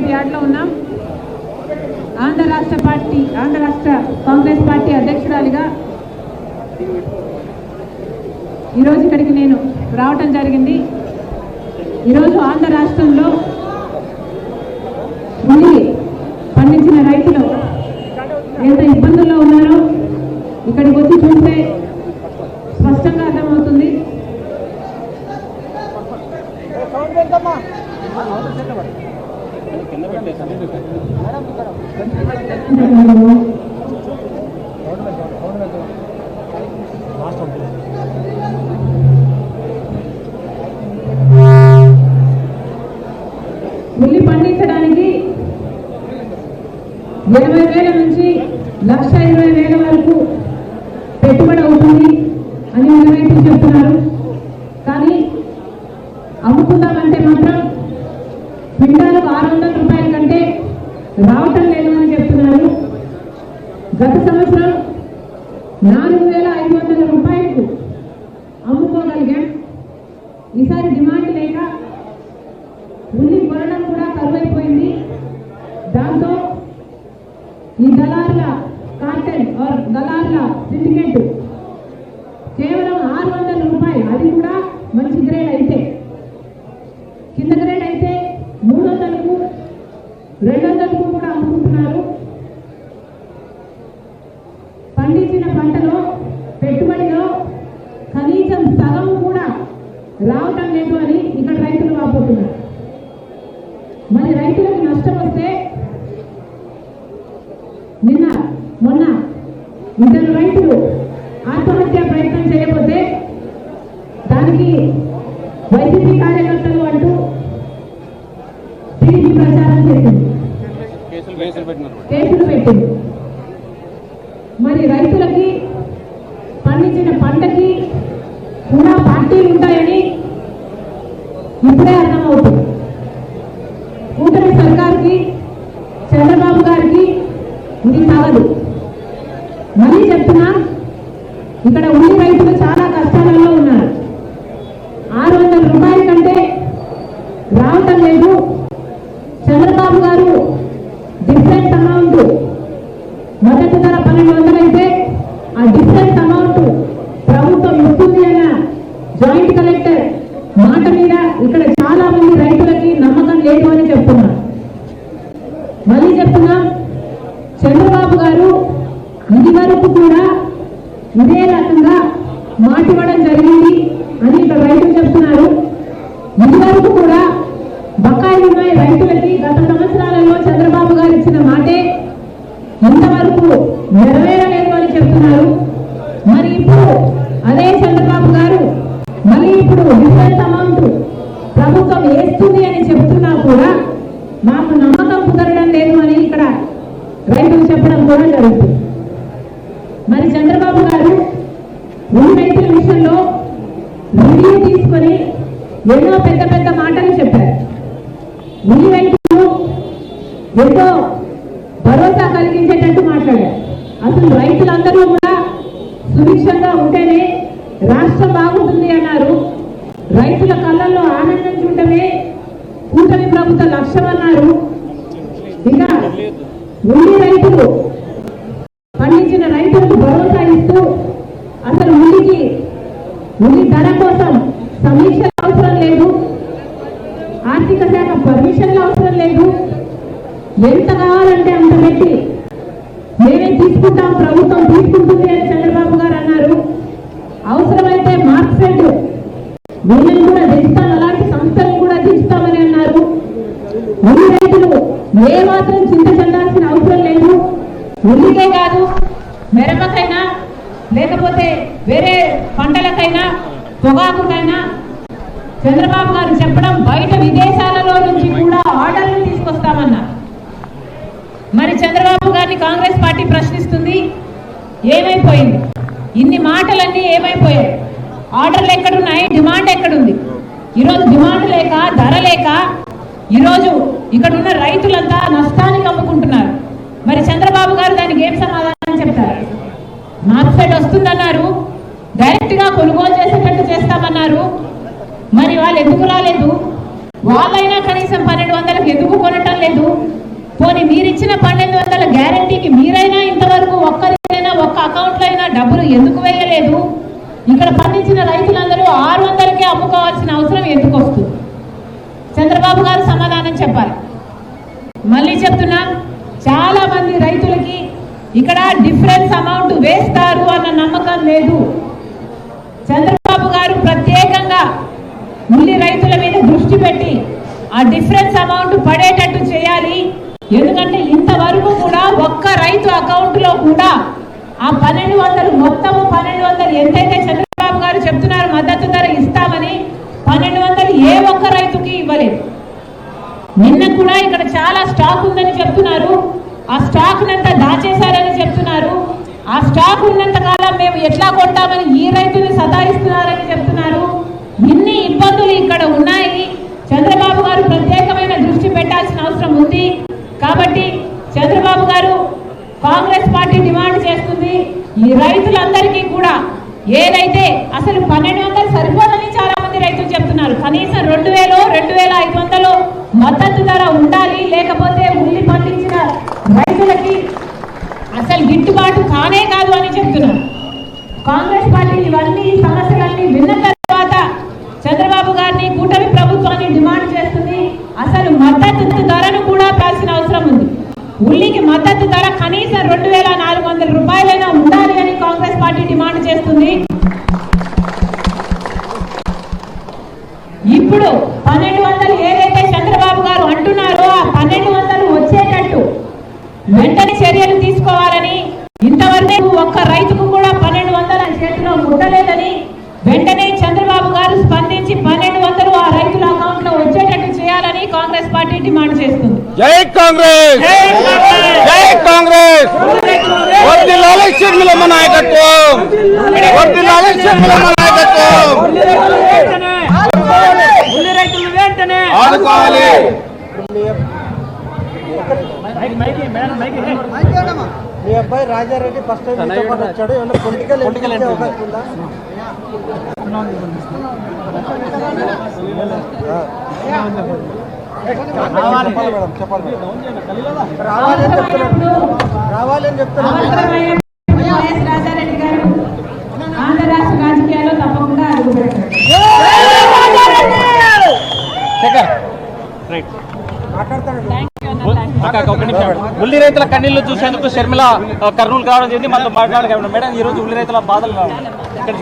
Market యార్డ్లో ఉన్నాం. ఆంధ్ర రాష్ట్ర పార్టీ ఆంధ్ర రాష్ట్ర కాంగ్రెస్ పార్టీ అధ్యక్షురాలిగా ఈరోజు ఇక్కడికి నేను రావటం జరిగింది. ఈరోజు ఆంధ్ర రాష్ట్రంలో ఉల్లి పండించిన రైతులు ఎంత ఇబ్బందుల్లో ఉన్నారో ఇక్కడికి వచ్చి చూస్తే స్పష్టంగా అర్థమవుతుంది. ఉల్లి పండించడానికి ఇరవై వేల నుంచి లక్ష ఇరవై వేల వరకు పెట్టుబడి అవుతుంది అని మన రైతులు చెప్తున్నారు కానీ అమ్ముకుందామంటే మాత్రం క్వింటాలకు ఆరు వందల రూపాయల కంటే రావటం లేదు అని చెప్తున్నారు. గత సంవత్సరం నాలుగు వేల ఐదు వందల రూపాయలకు అమ్ముకోగలిగాం. ఈసారి డిమాండ్ లేక ఉల్లి కొనడం కూడా కరువైపోయింది. దాంతో ఈ దళారుల కార్టెల్ ఆర్ దళారుల సిండికేట్ కేవలం ఆరు వందల రూపాయలు అది కూడా మంచి గ్రేడ్ అయితే కింద గ్రేడ్ అయితే మూడు వందలకు రెండు కూడా అమ్ముకుంటున్నారు పండించిన పంటలో పెట్టుబడిలో కనీసం సగం కూడా రావటం లేదు అని ఇక్కడ రైతులు వాపోతున్నారు. మరి రైతులకు నష్టం వస్తే నిన్న మొన్న ఇద్దరు రైతులు ఆత్మహత్య ప్రయత్నం చేయకపోతే కేసులు పెట్టింది మరి రైతులకి పండించిన పంటకి కూడా పార్టీలు ఉంటాయని ఇప్పుడే అర్థమవుతుంది. కూటమి సర్కార్కి చంద్రబాబు గారికి ఇది కావదు మళ్ళీ చెప్తున్నా ఇక్కడ ఉండి రైతులు చాలా కష్టాలలో ఉన్నారు ఆరు వందల రూపాయల కంటే రావటం లేదు చంద్రబాబు గారు డిఫరెంట్ అమౌంట్ మొదటి ధర పన్నెండు వందలు అయితే ఆ డిఫరెంట్ అమౌంట్ ప్రభుత్వం ఇస్తుంది అన్న జాయింట్ కలెక్టర్ మాట మీద ఇక్కడ చాలా మంది రైతులకి నమ్మకం లేదు అని చెప్తున్నారు మళ్ళీ చెప్తున్నాం చంద్రబాబు గారు రైతులకు కూడా ఇదే రకంగా మాటివ్వడం జరిగింది అని ఇక్కడ రైతులు చెప్తున్నారు. ఇదివరకు కూడా బకాయిలు ఉన్నాయి రైతులకి గత సంవత్సరాలలో చంద్రబాబు గారు ఇచ్చిన మాటే ఇంతవరకు నెరవేరలేదు అని చెప్తున్నారు. మరి ఇప్పుడు అదే చంద్రబాబు గారు మళ్ళీ ఇప్పుడు డిఫరెంట్ అమౌంట్ ప్రభుత్వం వేస్తుంది అని చెప్తున్నా కూడా మాకు నమ్మకం కుదరడం లేదు అని ఇక్కడ రైతులు చెప్పడం కూడా జరుగుతుంది. మరి చంద్రబాబు గారు ఉల్లి రైతుల విషయంలో రివ్యూ తీసుకొని ఎన్నో పెద్ద పెద్ద మాటలు చెప్పారు. ఉల్లి రైతులు ఎంతో భరోసా కలిగించేటట్టు మాట్లాడారు. అసలు రైతులందరూ కూడా సుభిక్షంగా ఉంటేనే రాష్ట్రం బాగుంటుంది అన్నారు. రైతుల కళ్ళల్లో ఆనందం చూడటమే కూటమి ప్రభుత్వ లక్ష్యం అన్నారు. ఇంకా ఉల్లి రైతులు భరోసా అసలు ఉల్లికి ఉల్లి ధర కోసం సమీక్ష అవసరం లేదు. ఆర్థిక శాఖ పర్మిషన్లు అవసరం లేదు. ఎంత కావాలంటే అంత పెట్టి మేమే తీసుకుంటాం ప్రభుత్వం తీసుకుంటుంది అని చంద్రబాబు గారు అన్నారు. అవసరమైతే మార్క్సెట్ వీళ్ళని కూడా తెస్తాం అలాంటి సంస్థలను కూడా తీస్తామని అన్నారు. ఉల్లి రైతులు ఏ మాత్రం చింత చెందాల్సిన అవసరం లేదు. ఉల్లికే కాదు లేకపోతే వేరే పంటలకైనా పొగాకుకైనా చంద్రబాబు గారు చెప్పడం బయట విదేశాలలో నుంచి కూడా ఆర్డర్లు తీసుకొస్తామన్నారు మరి చంద్రబాబు గారిని కాంగ్రెస్ పార్టీ ప్రశ్నిస్తుంది ఏమైపోయింది? ఇన్ని మాటలన్నీ ఏమైపోయాయి? ఆర్డర్లు ఎక్కడున్నాయి? డిమాండ్ ఎక్కడుంది? ఈరోజు డిమాండ్ లేక ధర లేక ఈరోజు ఇక్కడ ఉన్న రైతులంతా నష్టానికి అమ్ముకుంటున్నారు. మరి చంద్రబాబు గారు దానికి ఏం సమాధానం చెప్తారు? మార్కెట్ వస్తుందన్నారు. డైరెక్ట్గా కొనుగోలు చేసేటట్టు చేస్తామన్నారు. మరి వాళ్ళు ఎందుకు రాలేదు? వాళ్ళైనా కనీసం పన్నెండు వందలకు ఎందుకు కొనటం లేదు? పోనీ మీరిచ్చిన పన్నెండు వందల గ్యారంటీకి మీరైనా ఇంతవరకు ఒక్కరికైనా ఒక్క అకౌంట్లో అయినా డబ్బులు ఎందుకు వేయలేదు? ఇక్కడ పండించిన రైతులందరూ ఆరు వందలకే అమ్ముకోవాల్సిన అవసరం ఎందుకు వస్తుంది? చంద్రబాబు గారు సమాధానం చెప్పాలి. మళ్ళీ చెప్తున్నా చాలా మంది రైతులు ఇక్కడ డిఫరెన్స్ అమౌంట్ వేస్తారు అన్న నమ్మకం లేదు. చంద్రబాబు గారు ప్రత్యేకంగా ఉల్లి రైతుల మీద దృష్టి పెట్టి ఆ డిఫరెన్స్ అమౌంట్ పడేటట్టు చేయాలి. ఎందుకంటే ఇంతవరకు కూడా ఒక్క రైతు అకౌంట్లో కూడా ఆ పన్నెండు వందలు మొత్తము పన్నెండు వందలు ఎంతైతే చంద్రబాబు గారు చెప్తున్నారు మద్దతు ధర ఇస్తామని పన్నెండు వందలు ఏ ఒక్క రైతుకి ఇవ్వలేదు నిన్న కూడా ఇక్కడ చాలా స్టాక్ ఉందని చెప్తున్నారు ఆ స్టాక్ నంతా దాచేశారని చెప్తున్నారు ఆ స్టాక్ ఉన్నంత కాలం మేము ఎట్లా కొంటామని ఈ రైతుని సతాయిస్తున్నారని చెప్తున్నారు. ఇన్ని ఇబ్బందులు ఇక్కడ ఉన్నాయి. చంద్రబాబు గారు ప్రత్యేకమైన దృష్టి పెట్టాల్సిన అవసరం ఉంది. కాబట్టి చంద్రబాబు గారు కాంగ్రెస్ పార్టీ డిమాండ్ చేస్తుంది. ఈ రైతులందరికీ కూడా ఏదైతే అసలు పన్నెండు వందలు సరిపోదని చాలా మంది రైతులు చెప్తున్నారు. కనీసం రెండు వేలు రెండు వేల ఐదు వందలు మద్దతు ధర ఉండాలి. లేకపోతే ఉల్లి పండించిన రైతులకి అసలు గిట్టుబాటు కానే కాదు అని చెప్తున్నారు. కాంగ్రెస్ పార్టీ ఇవన్నీ సమస్యలన్నీ విన్న తర్వాత చంద్రబాబు గారిని కూటమి ప్రభుత్వాన్ని డిమాండ్ చేస్తుంది. అసలు మద్దతు ధరను కూడా పేల్సిన అవసరం ఉంది. ఉల్లికి మద్దతు ధర కనీసం రెండు వేల నాలుగు వందల రూపాయలైనా ఉండాలి అని కాంగ్రెస్ పార్టీ డిమాండ్ చేస్తుంది. ముట్టలేదని వెంటనే చంద్రబాబు గారు స్పందించి పన్నెండు వందలు ఆ రైతుల అకౌంట్లో వచ్చేటట్టు చేయాలని కాంగ్రెస్ పార్టీ డిమాండ్ చేస్తుంది జై కాంగ్రెస్ జై కాంగ్రెస్ వర్దిల్లాలి షర్మిలమ్మ నాయకత్వం వర్దిల్లాలి షర్మిలమ్మ నాయకత్వం ఉల్లి రైతులు వెంటనే ఆదుకోవాలి మీ అబ్బాయి రాజారెడ్డి ఫస్ట్ టైం మీతో పాటు వచ్చాడు. ఏమన్నా పొలిటికల్ పొలిటికల్ అవకాశం ఉందా? చెప్పాలి మేడం చెప్పాలి రావాలని చెప్తున్నాడు. రావాలని చెప్తున్నాడు అవసరమైన వైఎస్ రాజారెడ్డి గారు ఆంధ్ర రాష్ట్ర రాజకీయాల్లో తప్పకుండా అడుగుపెట్టారు ఉల్లి రైతుల కన్నీళ్ళు చూసేందుకు షర్మిల కర్నూలు కావడం జరిగింది. మనతో మాట్లాడగలం మేడం ఈ రోజు ఉల్లి రైతుల బాధలు ఇక్కడ